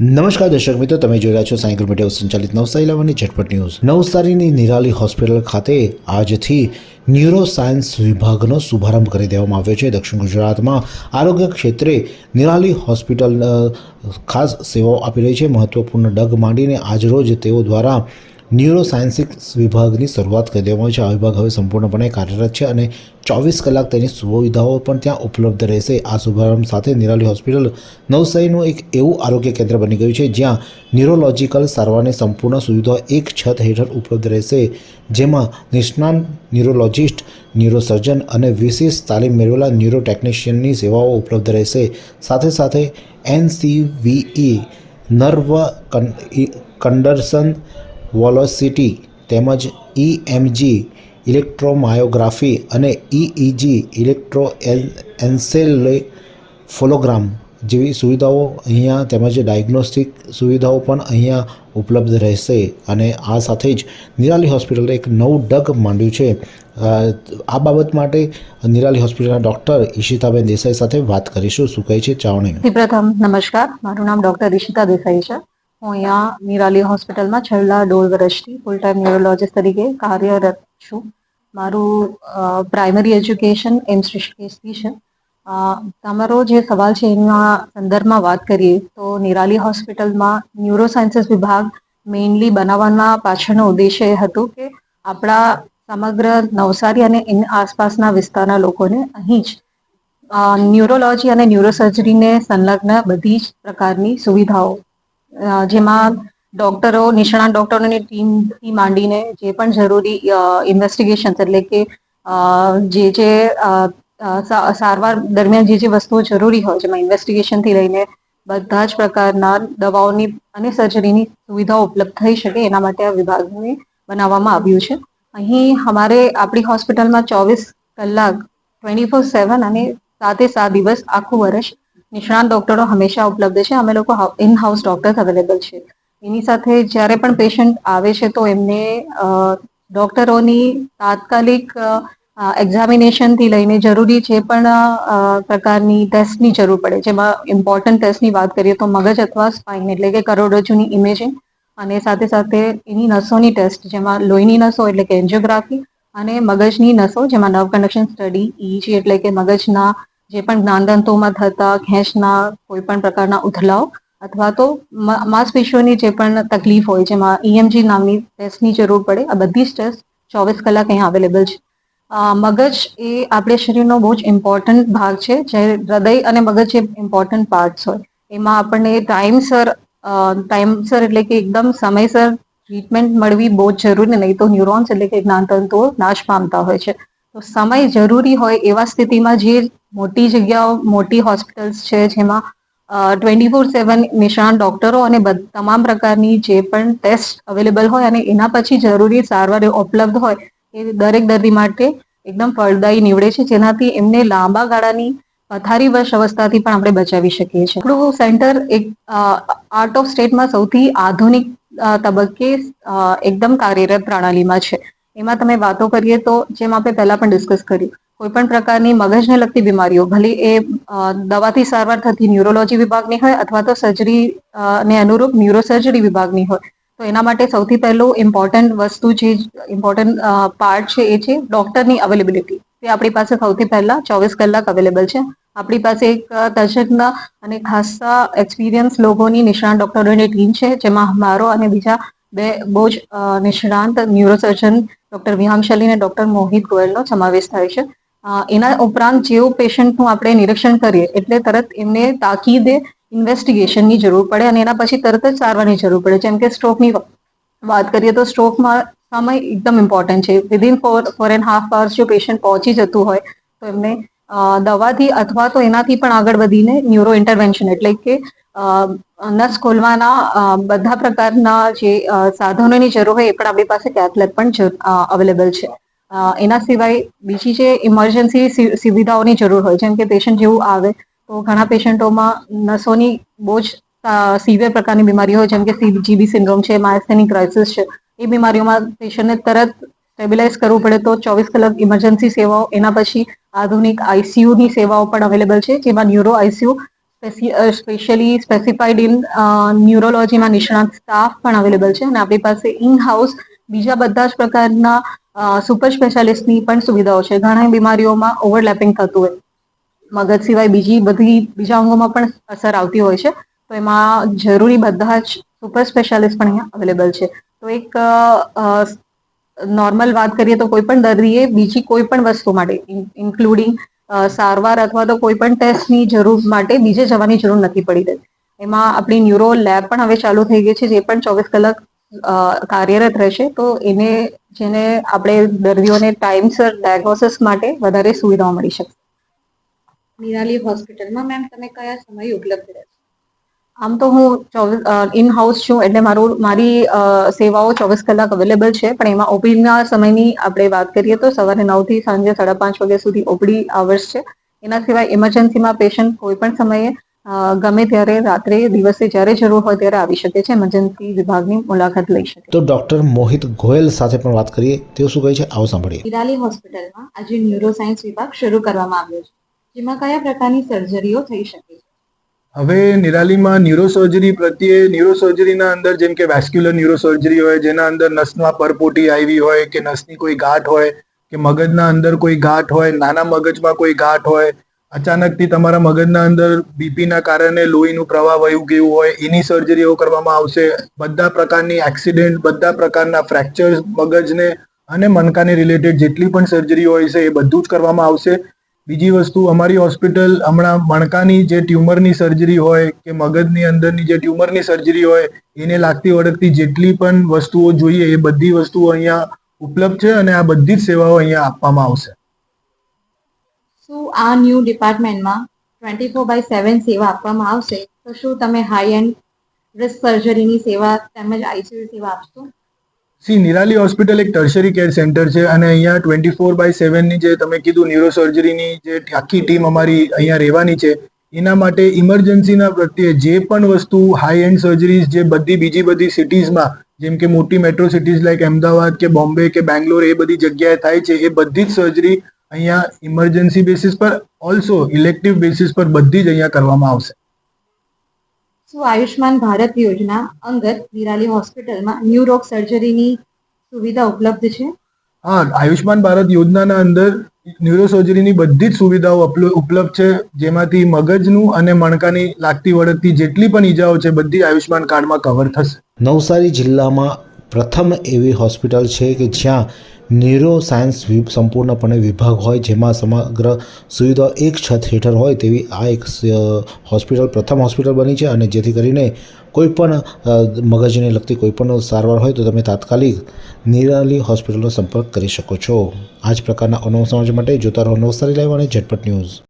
નમસ્કાર દર્શક મિત્રો, તમે જોઈ રહ્યા છો સાયકલ મીડિયા સંચાલિત નવસારી લાવવાની ઝટપટ ન્યૂઝ. નવસારીની નિરાલી હોસ્પિટલ ખાતે આજથી ન્યુરો સાયન્સ વિભાગનો શુભારંભ કરી દેવામાં આવ્યો છે. દક્ષિણ ગુજરાતમાં આરોગ્ય ક્ષેત્રે નિરાલી હોસ્પિટલ ખાસ સેવાઓ આપી રહી છે. મહત્વપૂર્ણ ડગ માંડીને આજરોજ તેઓ દ્વારા ન્યુરો સાયન્સિક વિભાગની શરૂઆત કરી દેવામાં આવી છે. આ વિભાગ હવે સંપૂર્ણપણે કાર્યરત છે અને ચોવીસ કલાક તેની સુવિધાઓ પણ ત્યાં ઉપલબ્ધ રહેશે. આ શુભારંભ સાથે નિરાલી હોસ્પિટલ નવસારીનું એક એવું આરોગ્ય કેન્દ્ર બની ગયું છે, જ્યાં ન્યુરોલોજીકલ સારવારની સંપૂર્ણ સુવિધાઓ એક છત હેઠળ ઉપલબ્ધ રહેશે, જેમાં નિષ્ણાત ન્યુરોલોજિસ્ટ, ન્યુરોસર્જન અને વિશેષ તાલીમ મેળવેલા ન્યુરો ટેકનિશિયનની સેવાઓ ઉપલબ્ધ રહેશે. સાથે સાથે એનસીવીઈ નર્વ કંડરસન વોલોસિટી તેમજ ઇએમજી ઇલેક્ટ્રોમાયોગ્રાફી અને ઇઇજી ઇલેક્ટ્રો એન્સેલેફોલોગ્રામ જેવી સુવિધાઓ અહીંયા તેમજ ડાયગ્નોસ્ટિક સુવિધાઓ પણ અહીંયા ઉપલબ્ધ રહેશે અને આ સાથે જ નિરાલી હોસ્પિટલે એક નવું ડગ માંડ્યું છે. આ બાબત માટે નિરાલી હોસ્પિટલના ડૉક્ટર ઈશિતાબેન દેસાઈ સાથે વાત કરીશું. શું કહે છે? ચાવણી. પ્રથમ નમસ્કાર. મારું નામ ડોક્ટર ઈશિતા દેસાઈ છે. હું અહીંયા નિરાલી હોસ્પિટલમાં છેલ્લા દોઢ વર્ષથી ફૂલ ટાઈમ ન્યુરોલોજીસ્ટ તરીકે કાર્યરત છું. મારું પ્રાઇમરી એજ્યુકેશન એમ ઋષિકેશથી છે. તમારો જે સવાલ છે એના સંદર્ભમાં વાત કરીએ તો નિરાલી હોસ્પિટલમાં ન્યુરોસાયન્સીસ વિભાગ મેઇનલી બનાવવાના પાછળનો ઉદ્દેશ્ય એ હતો કે આપણા સમગ્ર નવસારી અને એની આસપાસના વિસ્તારના લોકોને અહીં જ ન્યુરોલોજી અને ન્યુરોસર્જરીને સંલગ્ન બધી જ પ્રકારની સુવિધાઓ જેમાં ડોક્ટરો, નિષ્ણાત ડોક્ટરોની ટીમથી માંડીને જે પણ જરૂરી ઇન્વેસ્ટિગેશન એટલે કે જે જે સારવાર દરમિયાન જે જે વસ્તુઓ જરૂરી હોય, જેમાં ઇન્વેસ્ટિગેશનથી લઈને બધા જ પ્રકારના દવાઓની અને સર્જરીની સુવિધાઓ ઉપલબ્ધ થઈ શકે, એના માટે આ વિભાગને બનાવવામાં આવ્યું છે. અહીં અમારે આપણી હોસ્પિટલમાં ચોવીસ કલાક ટ્વેન્ટી ફોર સેવન અને સાતે સાત દિવસ આખું વર્ષ નિષ્ણાત ડોક્ટરો હંમેશા ઉપલબ્ધ છે. અમે લોકો ઇન હાઉસ ડોક્ટર્સ અવેલેબલ છે. એની સાથે જ્યારે પણ પેશન્ટ આવે છે તો એમને ડોક્ટરોની તાત્કાલિક એક્ઝામિનેશનથી લઈને જરૂરી જે પણ પ્રકારની ટેસ્ટની જરૂર પડે. જેમાં ઇમ્પોર્ટન્ટ ટેસ્ટની વાત કરીએ તો મગજ અથવા સ્પાઇન એટલે કે કરોડરજ્જુની ઇમેજિંગ અને સાથે સાથે એની નસોની ટેસ્ટ જેમાં લોહીની નસો એટલે કે એન્જિયોગ્રાફી અને મગજની નસો, જેમાં નર્વ કન્ડક્શન સ્ટડી ઈજી એટલે કે મગજના જે પણ જ્ઞાનદંતોમાં થતા ખેંચના કોઈ પણ પ્રકારના ઉથલાવ અથવા તો માંસપેશીઓની જે પણ તકલીફ હોય, જેમાં ઈએમજી નામની ટેસ્ટની જરૂર પડે, આ બધી જ ટેસ્ટ ચોવીસ કલાક અહીંયા અવેલેબલ છે. મગજ એ આપણે શરીરનો બહુ જ ઇમ્પોર્ટન્ટ ભાગ છે, જે હૃદય અને મગજ જે ઇમ્પોર્ટન્ટ પાર્ટ્સ હોય. એમાં આપણને ટાઈમસર ટાઈમસર એટલે કે એકદમ સમયસર ટ્રીટમેન્ટ મળવી બહુ જ જરૂરી નહીં તો ન્યુરોન્સ એટલે કે જ્ઞાનતંતુઓ નાશ પામતા હોય છે. તો સમય જરૂરી હોય એવા સ્થિતિમાં જે મોટી જગ્યાઓ, મોટી હોસ્પિટલ્સ છે જેમાં ટ્વેન્ટી ફોર સેવન નિષ્ણાત ડોક્ટરો અને તમામ પ્રકારની જે પણ ટેસ્ટ અવેલેબલ હોય અને એના પછી જરૂરી સારવાર ઉપલબ્ધ હોય, એ દરેક દર્દી માટે એકદમ ફળદાયી નીવડે છે. જેનાથી એમને લાંબા ગાળાની પથારી વર્ષ અવસ્થાથી પણ આપણે બચાવી શકીએ છીએ. આપણું સેન્ટર એક આર્ટ ઓફ સ્ટેટમાં સૌથી આધુનિક તબક્કે એકદમ કાર્યરત પ્રણાલીમાં છે. એમાં તમે વાતો કરીએ તો, જેમ આપણે પહેલા પણ ડિસ્કસ કર્યું કોઈ પણ પ્રકારની મગજને લગતી બીમારીઓ, ભલે એ દવાથી સારવાર થતી ન્યુરોલોજી વિભાગની હોય અથવા તો સર્જરી ને અનુરૂપ ન્યુરોસર્જરી વિભાગની હોય, તો એના માટે સૌથી પહેલું ઇમ્પોર્ટન્ટ વસ્તુ જે ઇમ્પોર્ટન્ટ પાર્ટ છે એ છે ડોક્ટરની અવેલેબિલિટી તે આપણી પાસે સૌથી પહેલા ચોવીસ કલાક અવેલેબલ છે. આપણી પાસે એક તજજ્ઞ અને ખાસા એક્સપિરિયન્સ લોકોની નિષ્ણાંત ડોક્ટરોની ટીમ છે, જેમાં મારો અને બીજા બે બહુ જ નિષ્ણાંત ન્યુરોસર્જન ડોક્ટર વિહાંગ અને ડોક્ટર મોહિત ગોયલનો સમાવેશ થાય છે. એના ઉપરાંત જેવું પેશન્ટનું આપણે નિરીક્ષણ કરીએ, એટલે તરત એમને તાકીદે ઇન્વેસ્ટિગેશનની જરૂર પડે અને એના પછી તરત જ સારવારની જરૂર પડે. જેમ કે સ્ટ્રોકની વાત કરીએ તો સ્ટ્રોકમાં સમય એકદમ ઇમ્પોર્ટન્ટ છે. Within four four and half hours જો પેશન્ટ પહોંચી જતું હોય, તો એમને દવાથી અથવા તો એનાથી પણ આગળ વધીને ન્યુરો ઇન્ટરવેન્શન એટલે કે નસ ખોલવાના બધા પ્રકારના જે સાધનોની જરૂર હોય એ પણ આપણી પાસે કેથલેબ પણ અવેલેબલ છે. એના સિવાય બીજી જે ઇમરજન્સી સુવિધાઓની જરૂર હોય, જેમ કે પેશન્ટ જેવું આવે, તો ઘણા પેશન્ટોમાં નસોની બહુ જ સિવિયર પ્રકારની બીમારી હોય, જેમ કે જીબી સિન્ડ્રોમ છે માયસ્થેનિક ક્રાઇસિસ છે, એ બીમારીઓમાં પેશન્ટને તરત સ્ટેબિલાઇઝ કરવું પડે તો ચોવીસ કલાક ઇમરજન્સી સેવાઓ, એના પછી આધુનિક આઈસીયુની સેવાઓ પણ અવેલેબલ છે, જેમાં neuro ICU specially specified in ન્યુરોલોજીમાં નિષ્ણાત સ્ટાફ પણ અવેલેબલ છે, અને આપણી પાસે ઇન હાઉસ બીજા બધા જ પ્રકારના સુપર સ્પેશિયાલિસ્ટની પણ સુવિધાઓ છે. ઘણા બીમારીઓમાં ઓવરલેપિંગ થતું હોય. મગજ સિવાય બીજી બધી બીજા અંગોમાં પણ અસર આવતી હોય છે. તો એમાં જરૂરી બધા જ સુપર સ્પેશિયાલિસ્ટ પણ અહીંયા અવેલેબલ છે. તો એક નોર્મલ વાત કરીએ તો કોઈ પણ દર્દીએ બીજી કોઈ પણ વસ્તુ માટે ઇન્ક્લુડિંગ સારવાર અથવા તો કોઈ પણ ટેસ્ટની જરૂર માટે બીજે જવાની જરૂર નથી પડી રહી. એમાં આપણી ન્યુરો લેબ પણ હવે ચાલુ થઈ ગઈ છે, જે પણ ચોવીસ કલાક કાર્યરત રહેશે તો એને જેને આપણે દર્દીઓને ટાઈમસર ડાયગ્નોસિસ માટે વધારે સુવિધાઓ મળી શકશે નિરાલી હોસ્પિટલમાં મેમ તમે કયા સમય ઉપલબ્ધ રહેશો? આમ તો હું ચોવીસ ઇન હાઉસ છું એટલે મારું મારી સેવાઓ ચોવીસ કલાક અવેલેબલ છે પણ એમાં ઓપીડીના સમયની આપણે વાત કરીએ તો સવારે નવથી સાંજે સાડા પાંચ વાગ્યા સુધી ઓપીડી આવર્સ છે. એના સિવાય ઇમરજન્સીમાં પેશન્ટ કોઈ પણ સમયે ગમે ત્યારે રાત્રે દિવસે જ્યારે જરૂર હોય ત્યારે આવી શકે છે. ઇમરજન્સી વિભાગની મુલાકાત લઈ શકે તો ડોક્ટર મોહિત ગોયલ સાથે પણ વાત કરીએ. તેઓ શું કહે છે? આવો સાંભળીએ. ઈરાલી હોસ્પિટલમાં આજે ન્યુરોસાયન્સ વિભાગ શરૂ કરવામાં આવ્યો છે. જેમાં કયા પ્રકારની સર્જરીઓ થઈ શકે છે? હવે નિરાલીમાં ન્યુરોસર્જરી પ્રત્યે ન્યુરોસર્જરીના અંદર જેમ કે વેસ્ક્યુલર ન્યુરોસર્જરી હોય જેના અંદર નસમાં પરપોટી આવી હોય કે નસની કોઈ ગાંઠ હોય કે મગજના અંદર કોઈ ગાંઠ હોય નાના મગજમાં કોઈ ગાંઠ હોય અચાનકથી તમારા મગજના અંદર બીપીના કારણે લોહીનું પ્રવાહ વયું ગયું હોય, એની સર્જરીઓ કરવામાં આવશે. બધા પ્રકારની એક્સિડન્ટ બધા પ્રકારના ફ્રેક્ચર મગજને અને મણકાને રિલેટેડ જેટલી પણ સર્જરી હોય છે, એ બધું જ કરવામાં આવશે. બીજી વસ્તુ, અમારી હોસ્પિટલ હમણાં મણકાની જે ટ્યુમરની સર્જરી હોય કે મગજની અંદરની જે ટ્યુમરની સર્જરી હોય, એને લાગતી વળગતી જેટલી પણ વસ્તુઓ જોઈએ, એ બધી વસ્તુઓ અહીંયા ઉપલબ્ધ છે અને આ બધી જ સેવાઓ અહીંયા આપવામાં આવશે. શું આ ન્યૂ ડિપાર્ટમેન્ટમાં ટ્વેન્ટી ફોર બાય સેવન સેવા આપવામાં આવશે? તો શું તમે હાઈ એન્ડ રિસ્ક સર્જરીની સેવા તેમજ આઈસીયુ સેવા આપશો? સી, નિરાલી હોસ્પિટલ એક ટર્શરી કેર સેન્ટર છે અને અહીંયા ટ્વેન્ટી ફોર બાય સેવનની જે તમે કીધું ન્યુરોસર્જરીની જે આખી ટીમ અમારી અહીંયા રહેવાની છે, એના માટે ઇમરજન્સીના પ્રત્યે જે પણ વસ્તુ હાઈ એન્ડ સર્જરીઝ જે બધી બીજી બધી સિટીઝમાં જેમ કે મોટી મેટ્રો સિટીઝ લાઈક અમદાવાદ કે બોમ્બે કે બેંગ્લોર એ બધી જગ્યાએ થાય છે, એ બધી જ સર્જરી અહીંયા ઇમરજન્સી બેસિસ પર ઓલ્સો ઇલેક્ટિવ બેસિસ પર બધી જ અહીંયા કરવામાં આવશે. શું આયુષ્માન ભારત યોજના અંગત નિરાલી હોસ્પિટલમાં ન્યુરોક સર્જરીની સુવિધા ઉપલબ્ધ છે? હા આયુષ્માન ભારત યોજનાના અંદર ન્યુરોસર્જરીની બધી જ સુવિધાઓ ઉપલબ્ધ છે જેમાંથી મગજનું અને મણકાની લાગતી વળગતી જેટલી પણ ઈજાઓ છે બધી આયુષ્માન કાર્ડમાં કવર થશે. નવસારી જિલ્લામાં પ્રથમ એવી હોસ્પિટલ છે કે જ્યાં ન્યુરો સાયન્સ સંપૂર્ણપણે વિભાગ હોય, જેમાં સમગ્ર સુવિધાઓ એક છત હેઠળ હોય તેવી આ એક હોસ્પિટલ પ્રથમ હોસ્પિટલ બની છે અને જેથી કરીને કોઈપણ મગજને લગતી કોઈ પણ સારવાર હોય તો તમે તાત્કાલિક નિરાલી હોસ્પિટલનો સંપર્ક કરી શકો છો. આ જ પ્રકારના અનવ સમાજ માટે જોતા રહો નવસારી લાઈવ અને ઝટપટ ન્યૂઝ.